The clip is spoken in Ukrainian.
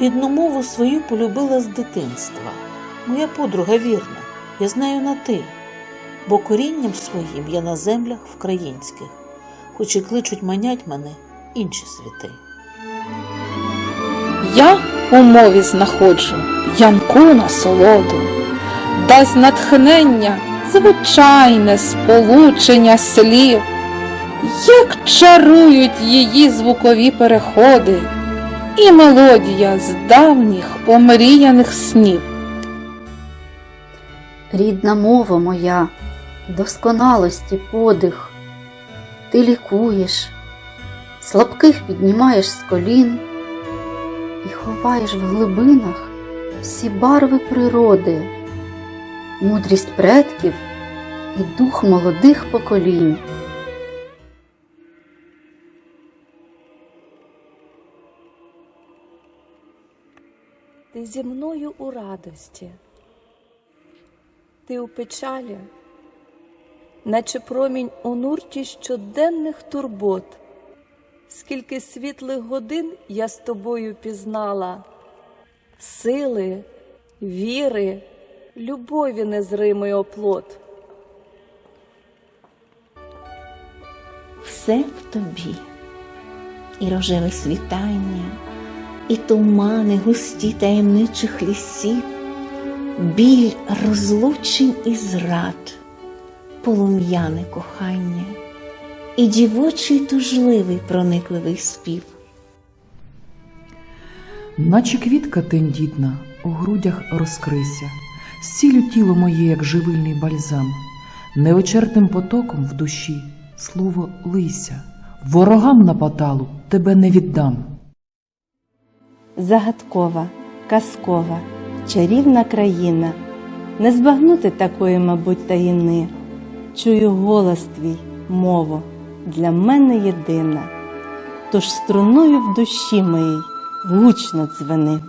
Рідну мову свою полюбила з дитинства. Моя подруга вірна, я знаю на ти, бо корінням своїм я на землях вкраїнських, хоч і кличуть манять мене інші світи. Я у мові знаходжу янку насолоду, дасть натхнення звичайне сполучення слів, як чарують її звукові переходи і мелодія з давніх омріяних снів. Рідна мова моя, досконалості подих, ти лікуєш, слабких піднімаєш з колін і ховаєш в глибинах всі барви природи, мудрість предків і дух молодих поколінь. Ти зі мною у радості, ти у печалі, наче промінь у нурті щоденних турбот, скільки світлих годин я з тобою пізнала, сили, віри, любові незримий оплот. все в тобі, і рожеве світання, і тумани густі таємничих лісів, біль розлучень і зрад, полум'яне кохання, і дівочий тужливий проникливий спів. Наче квітка тендітна, у грудях розкрися, Зцілю тіло моє, як живильний бальзам, Невичерпним потоком в душі слово лися, Ворогам на поталу тебе не віддам. Загадкова, казкова, чарівна країна. Не збагнути такої, мабуть, таїни. Чую голос твій, мово, для мене єдина. Тож струною в душі моїй гучно дзвени.